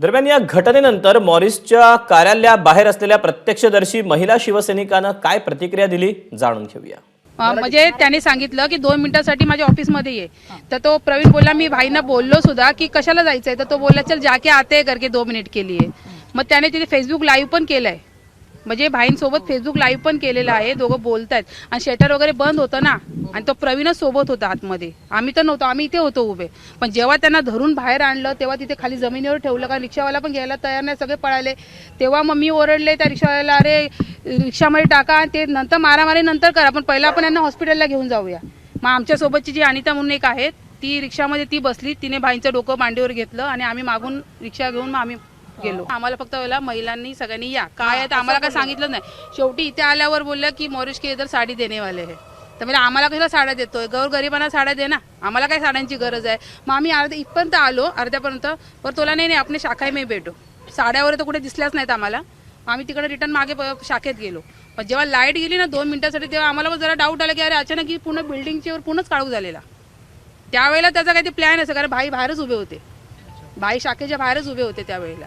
दरम्यान या घटनेनंतर मॉरिसच्या कार्यालयाबाहेर असलेल्या प्रत्यक्षदर्शी महिला शिवसैनिकानं काय प्रतिक्रिया दिली जाणून घेऊया. म्हणजे त्याने सांगितलं की दोन मिनिटासाठी माझ्या ऑफिसमध्ये ये. तर तो प्रवीण बोलला मी भाईना बोललो सुद्धा की कशाला जायचंय? तर तो बोलला चल जाके आते करके दो मिनिट के लिए. मग त्याने तिथे फेसबुक लाईव्ह पण केलंय. म्हणजे भाईंसोबत फेसबुक लाईव्ह पण केलेलं आहे दोघं बोलतायत. आणि शटर वगैरे बंद होतं ना आणि तो प्रवीणच सोबत होता आतमध्ये. आम्ही तर नव्हतो आम्ही इथे होतो उभे. पण जेव्हा त्यांना धरून बाहेर आणलं तेव्हा तिथे खाली जमिनीवर ठेवलं कारण रिक्षावाला पण घ्यायला तयार नाही सगळे पळाले. तेव्हा मग मी ओरडले त्या रिक्षावाल्याला अरे रिक्षामध्ये टाका आणि ते नंतर मारामारी नंतर करा पण पहिला आपण यांना हॉस्पिटलला घेऊन जाऊया. मग आमच्यासोबतची जी अनिता म्हणून एक आहे ती रिक्षामध्ये ती बसली तिने भाईंचं डोकं मांडीवर घेतलं आणि आम्ही मागून रिक्षा घेऊन मग आम्ही गेलो. आम्हाला फक्त महिलांनी सगळ्यांनी या. काय आहे तर आम्हाला काय सांगितलं नाही. शेवटी इथे आल्यावर बोलल्या की मोरिश के इधर साडी देणे वाले है. तर म्हणजे आम्हाला कशाला साड्या देतोय? गौर गरिबांना साड्या दे ना. आम्हाला काय साड्यांची गरज आहे? मग आम्ही अर्ध्या इथपर्यंत आलो अर्ध्यापर्यंत. पण तुला नाही नाही आपले शाखाही मी भेटो. साड्यावर तर कुठे दिसल्याच नाहीत आम्हाला. आम्ही तिकडे रिटर्न मागे शाखेत गेलो. पण जेव्हा लाइट गेली ना दोन मिनिटासाठी तेव्हा आम्हाला जरा डाऊट आला की अरे अचानक ही पूर्ण बिल्डिंगची वर पूर्णच काळूक झालेला. त्यावेळेला त्याचा काहीतरी प्लॅन असेल कारण भाई बाहेरच उभे होते. भाई शाखेच्या बाहेरच उभे होते त्यावेळेला.